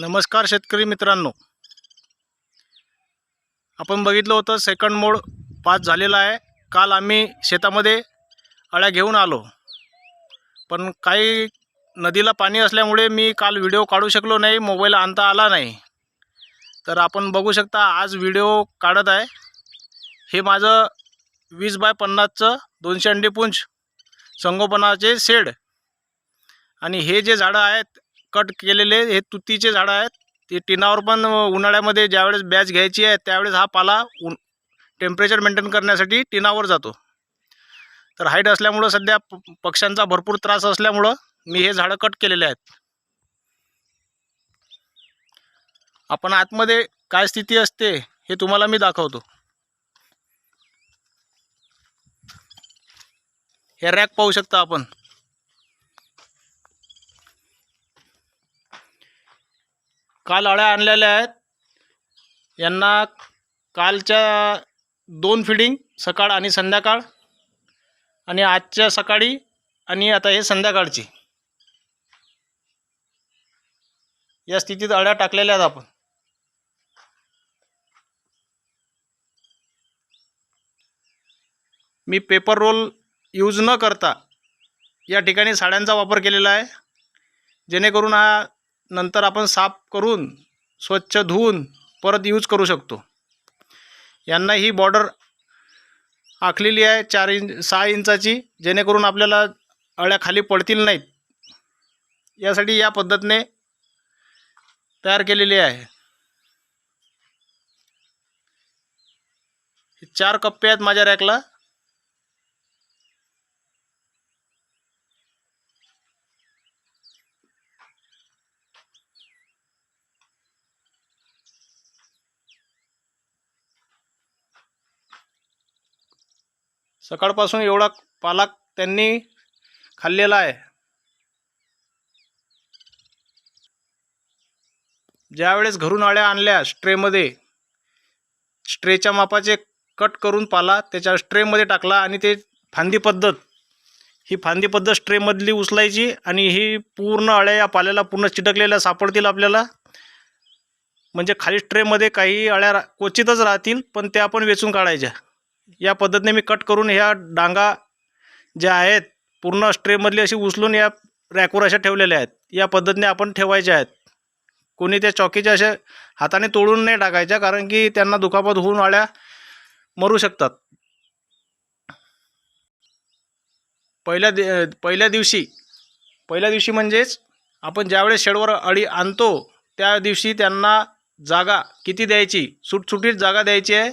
नमस्कार शेतकरी मित्रांनो. आपण बघितलं होतं सेकंड मोड पास झालेला आहे. काल आम्ही शेतामध्ये अळ्या घेऊन आलो. पण काही नदीला पाणी असल्यामुळे मी काल व्हिडिओ काढू शकलो नाही मोबाईल आणता आला नाही. तर आपण बघू शकता आज व्हिडिओ काढत आहे. हे माझं वीस बाय पन्नासचं दोनशे अंडीपुंज संगोपनाचे शेड. आणि हे जे झाडं आहेत कट केलेले हे तुतीचे झाडं आहेत. ते टिनावर पण उन्हाळ्यामध्ये ज्यावेळेस बॅच घ्यायची आहे त्यावेळेस हा पाला उन टेम्परेचर मेंटेन करण्यासाठी टिनावर जातो. तर हाईट असल्यामुळं सध्या प- पक्ष्यांचा भरपूर त्रास असल्यामुळं मी हे झाडं कट केलेले आहेत. आपण आतमध्ये काय स्थिती असते हे तुम्हाला मी दाखवतो. हे रॅक पाहू शकता आपण. काल अळ्या आणलेल्या आहेत. यांना कालच्या दोन फिडिंग सकाळ आणि संध्याकाळ. आणि आजच्या सकाळी आणि आता हे संध्याकाळची. या स्थितीत अळ्या टाकलेल्या आहेत आपण. मी पेपर रोल यूज न करता या ठिकाणी साड्यांचा वापर केलेला आहे. जेणेकरून हा नंतर आपण साफ करून स्वच्छ धुवून परत यूज करू शकतो. यांना ही बॉर्डर आखलेली आहे चार इंच सहा इंचाची जेणेकरून आपल्याला अळ्या खाली पडतील नाहीत. यासाठी या पद्धतीने तयार केलेली आहे. चार कप्पे आहेत माझ्या रॅकला. सकाळपासून एवढा पालक त्यांनी खाल्लेला आहे. ज्यावेळेस घरून अळ्या आणल्या स्ट्रेमध्ये स्ट्रेच्या मापाचे कट करून पाला त्याच्या स्ट्रेमध्ये टाकला आणि ते फांदी पद्धत ही फांदी पद्धत स्ट्रेमधली उचलायची आणि ही पूर्ण अळ्या या पाल्याला पूर्ण चिटकलेल्या सापडतील आपल्याला. म्हणजे खाली स्ट्रेमध्ये काही अळ्या रा क्वचितच राहतील पण त्या आपण वेचून काढायच्या. या पद्धतीने मी कट करून ह्या डांगा ज्या आहेत पूर्ण स्ट्रेमधली अशी उचलून या रॅकवर अशा ठेवलेल्या आहेत. या पद्धतीने आपण ठेवायच्या आहेत. कोणी त्या चॉकीच्या अशा हाताने तोडून नाही टाकायच्या कारण की त्यांना दुखापत होऊन अळ्या मरू शकतात. पहिल्या दि पहिल्या दिवशी पहिल्या दिवशी म्हणजेच आपण ज्यावेळेस शेडवर अळी आणतो त्या दिवशी त्यांना जागा किती द्यायची? सुटसुटीत जागा द्यायची आहे?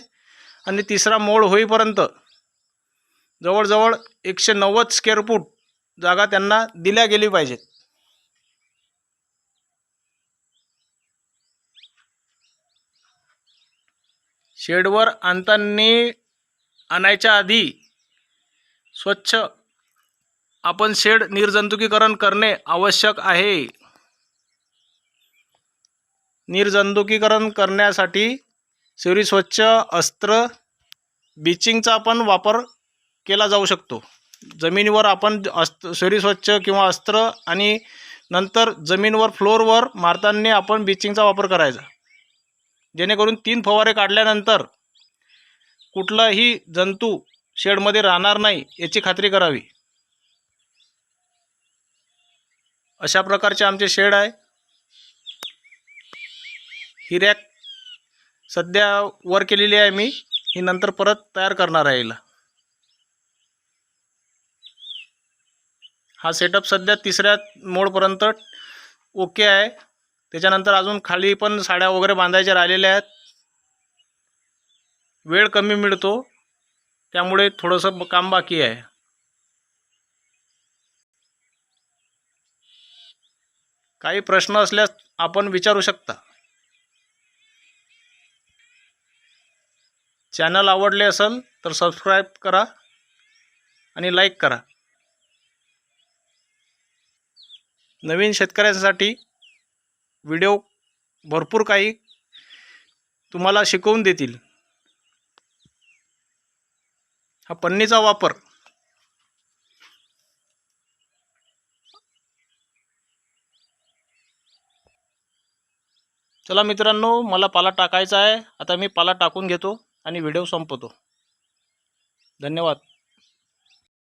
आणि तिसरा मोड होईपर्यंत जवळजवळ एकशे नव्वद स्क्वेअर फूट जागा त्यांना दिल्या गेली पाहिजेत. शेडवर आणताना आणायच्या आधी स्वच्छ आपण शेड निर्जंतुकीकरण करणे आवश्यक आहे. निर्जंतुकीकरण करण्यासाठी शरीर स्वच्छ अस्त्र बीचिंगचा आपण वापर केला जाऊ शकतो. जमिनीवर आपण अस्त शरीर स्वच्छ किंवा अस्त्र आणि नंतर जमीनवर फ्लोअरवर मारताना आपण बीचिंगचा वापर करायचा. जेणेकरून तीन फवारे काढल्यानंतर कुठलाही जंतू शेडमध्ये राहणार नाही याची खात्री करावी. अशा प्रकारचे आमचे शेड आहे. ही रॅक सध्या वर केलेली आहे मी. ही नंतर परत तयार करणार आहे हिला. हा सेटअप सध्या तिसऱ्या मोडपर्यंत ओके आहे. त्याच्यानंतर अजून खाली पण साड्या वगैरे बांधायच्या राहिलेल्या आहेत. वेळ कमी मिळतो. त्यामुळे थोडंसं काम बाकी आहे. काही प्रश्न असल्यास आपण विचारू शकता. चॅनल आवडले असेल तर सबस्क्राईब करा आणि लाईक करा. नवीन शेतकऱ्यांसाठी व्हिडिओ भरपूर काही तुम्हाला शिकवून देतील. हा पन्नीचा वापर. चला मित्रांनो मला पाला टाकायचा आहे. आता मी पाला टाकून घेतो. आणि व्हिडिओ संपवतो. धन्यवाद.